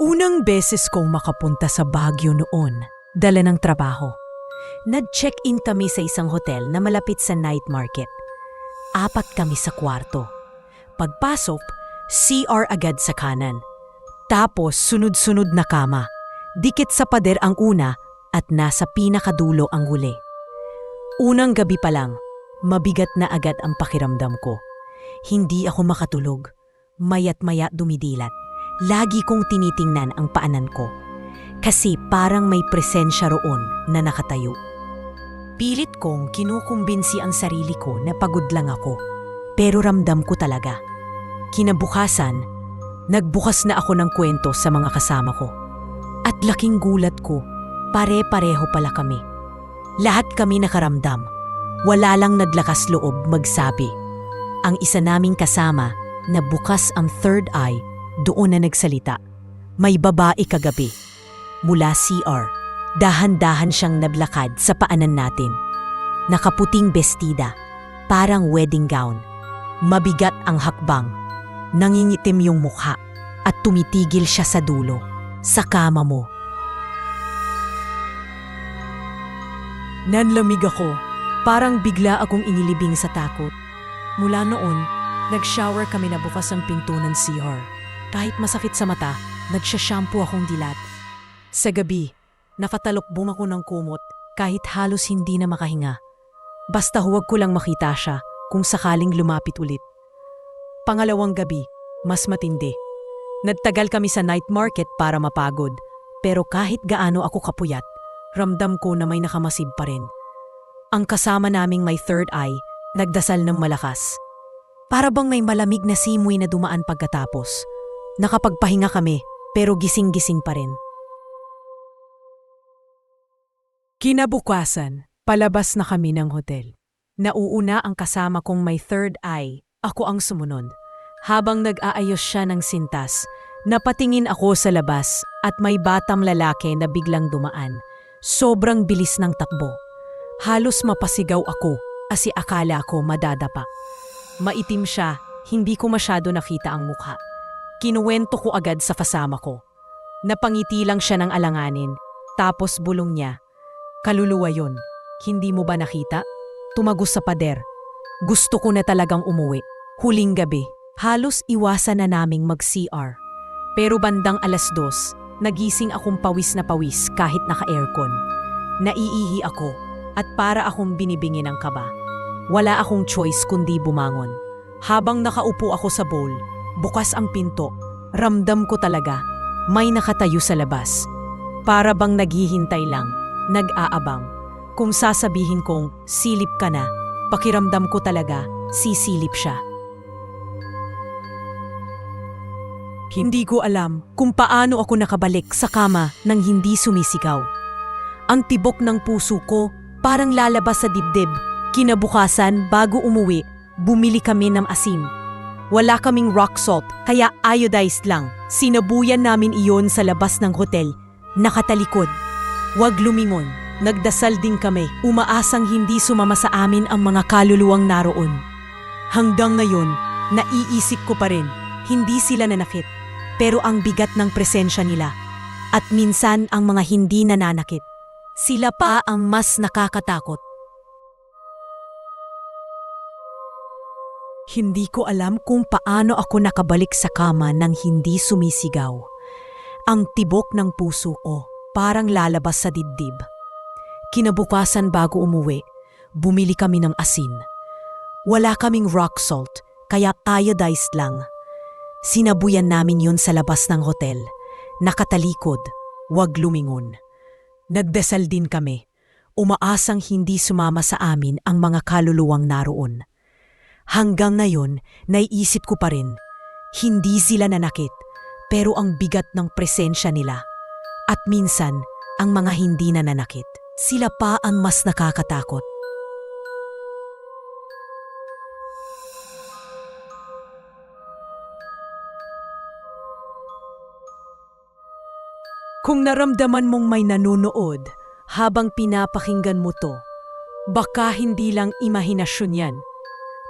Unang beses kong makapunta sa Baguio noon, dala ng trabaho. Nag-check-in kami sa isang hotel na malapit sa night market. Apat kami sa kwarto. Pagpasok, CR agad sa kanan. Tapos sunod-sunod na kama. Dikit sa pader ang una at nasa pinakadulo ang huli. Unang gabi pa lang, mabigat na agad ang pakiramdam ko. Hindi ako makatulog. Mayat maya dumidilat. Lagi kong tinitingnan ang paanan ko. Kasi parang may presensya roon na nakatayo. Pilit kong kinukumbinsi ang sarili ko na pagod lang ako. Pero ramdam ko talaga. Kinabukasan, nagbukas na ako ng kwento sa mga kasama ko. At laking gulat ko, pare-pareho pala kami. Lahat kami nakaramdam. Wala lang naglakas loob magsabi. Ang isa naming kasama na bukas ang third eye doon na nagsalita. May babae kagabi. Mula CR, dahan-dahan siyang naglakad sa paanan natin. Nakaputing bestida, parang wedding gown. Mabigat ang hakbang. Nangingitim yung mukha at tumitigil siya sa dulo, sa kama mo. Nanlamig ako. Parang bigla akong inilibing sa takot. Mula noon, nag-shower kami na bukas ang pinto ng CR. Kahit masakit sa mata, nagsha-shampoo akong dilat. Sa gabi, nakatalokbong ako ng kumot kahit halos hindi na makahinga. Basta huwag ko lang makita siya kung sakaling lumapit ulit. Pangalawang gabi, mas matindi. Nagtagal kami sa night market para mapagod, pero kahit gaano ako kapuyat, ramdam ko na may nakamasib pa rin. Ang kasama naming may third eye, nagdasal ng malakas. Para bang may malamig na simoy na dumaan pagkatapos. Nakapagpahinga kami, pero gising-gising pa rin. Kinabukasan, palabas na kami ng hotel. Nauuna ang kasama kong may third eye, ako ang sumunod. Habang nag-aayos siya ng sintas, napatingin ako sa labas at may batang lalaki na biglang dumaan. Sobrang bilis ng takbo. Halos mapasigaw ako kasi akala ko madadapa. Maitim siya, hindi ko masyado nakita ang mukha. Kinuwento ko agad sa kasama ko. Napangiti lang siya ng alanganin, tapos bulong niya. Kaluluwa yon, hindi mo ba nakita? Tumagos sa pader. Gusto ko na talagang umuwi. Huling gabi, halos iwasan na naming mag-CR. Pero bandang alas dos, nagising akong pawis na pawis kahit naka-aircon. Naiihi ako at para akong binibingi ng kaba. Wala akong choice kundi bumangon. Habang nakaupo ako sa bowl, bukas ang pinto, ramdam ko talaga, may nakatayo sa labas. Para bang naghihintay lang, nag-aabang. Kung sasabihin kong silip ka na, pakiramdam ko talaga, sisilip siya. Hindi ko alam kung paano ako nakabalik sa kama nang hindi sumisigaw. Ang tibok ng puso ko parang lalabas sa dibdib. Kinabukasan, bago umuwi, bumili kami ng asin. Wala kaming rock salt, kaya iodized lang. Sinabuyan namin iyon sa labas ng hotel. Nakatalikod. Huwag lumingon. Nagdasal din kami, umaasang hindi sumama sa amin ang mga kaluluwang naroon. Hanggang ngayon, naiisip ko pa rin, hindi sila nanakit. Pero ang bigat ng presensya nila. At minsan ang mga hindi nananakit. Sila pa ang mas nakakatakot. Hindi ko alam kung paano ako nakabalik sa kama nang hindi sumisigaw. Ang tibok ng puso ko parang lalabas sa dibdib. Kinabukasan bago umuwi, bumili kami ng asin. Wala kaming rock salt, kaya iodized lang. Sinabuyan namin yon sa labas ng hotel. Nakatalikod, wag lumingon. Nagdasal din kami. Umaasang hindi sumama sa amin ang mga kaluluwang naroon. Hanggang ngayon, naiisip ko pa rin, hindi sila nanakit, pero ang bigat ng presensya nila. At minsan, ang mga hindi nananakit, sila pa ang mas nakakatakot. Kung naramdaman mong may nanonood habang pinapakinggan mo to, baka hindi lang imahinasyon yan.